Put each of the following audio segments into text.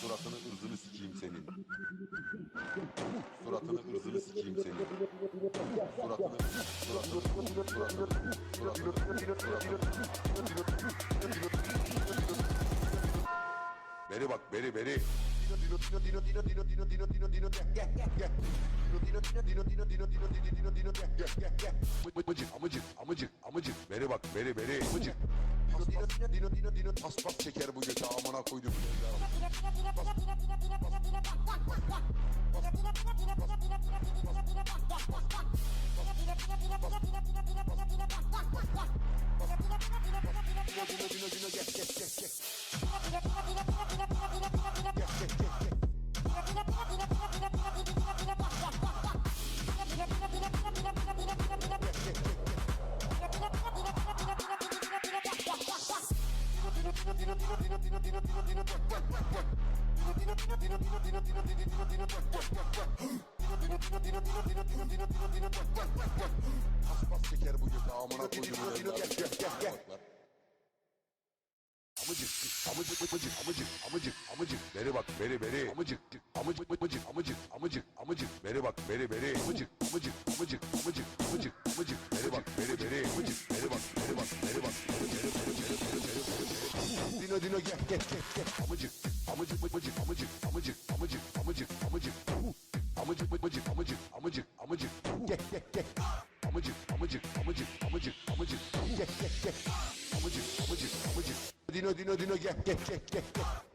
Suratını ırzını sikeyim senin. Suratını ırzını sikeyim senin. Suratını, suratını, suratını, suratını, suratını. Beri bak, beri, beri. Amıcık, amıcık, amıcık, amıcık. Beri bak, beri, beri. Amıcık. Pas, pas, pas, pas çeker bu göte amına koydum. Pas, pas çeker bu göte amına koydum. Amıcık, amıcık, amıcık, amıcık, amıcık, amıcık, beri bak, beri, beri, amıcık, amıcık, amıcık, amıcık, amıcık, amıcık, beri bak, beri, beri, amıcık, amıcık, amıcık, amıcık, amıcık, amıcık, beri bak, beri, beri, amıcık, beri bak, beri bak, beri bak, beri, beri, beri, beri, beri, beri. Dino, dino, gel, gel, gel, gel, amıcık, amıcık, amıcık, amıcık, amıcık, amıcık, amıcık, amıcık, Amacık amacık amacık amacık amacık. Ye ye ye. Amacık amacık amacık amacık amacık. Ye ye ye. Amacık amacık amacık. Dino dino dino ye ye ye ye ye.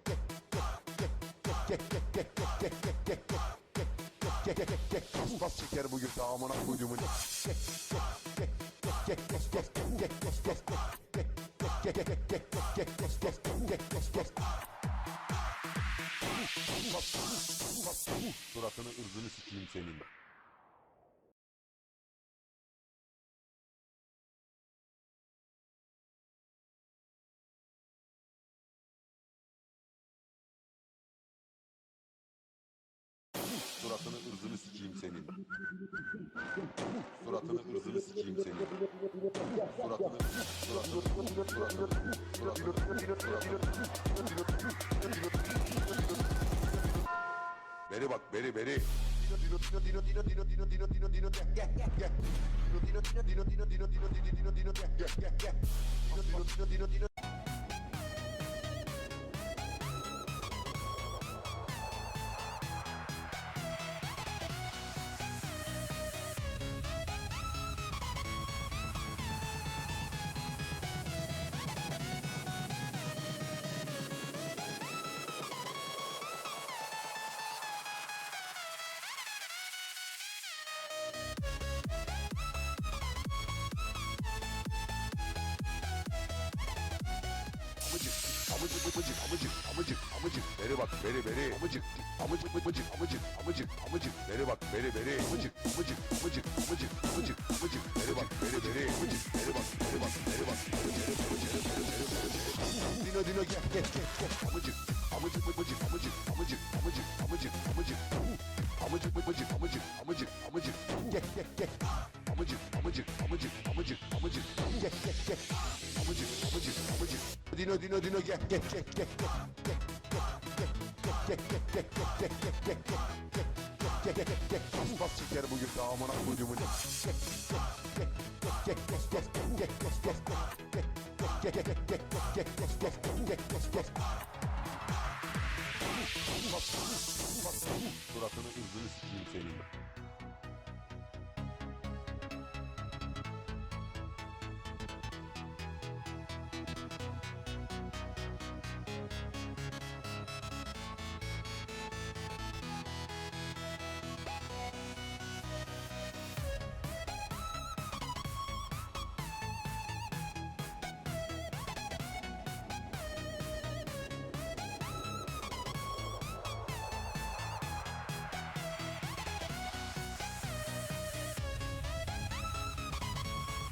Bas çeker bugün tamamına kuydumun Bas amına koyduğumun. Suratını ırzını sikeyim senin. Suratını ırzını sikeyim senin. Suratını ırzını sikeyim senin. Suratını, suratını, suratını, suratını. Beri bak, beri, beri. amıcık amıcık amıcık amıcık amıcık beri bak beri beri amıcık amıcık amıcık amıcık amıcık amıcık beri bak beri beri amıcık amıcık amıcık amıcık amıcık amıcık beri bak beri beri amıcık beri bak beri bak beri bak dino dino gel gel gel gel amıcık, amıcık, amıcık, gel, gel, gel. Amıcık, amıcık, amıcık. Dino, dino, dino, gel, gel, gel, gel, gel. Pas pas çeker bu göte amına. Suratını ırzını.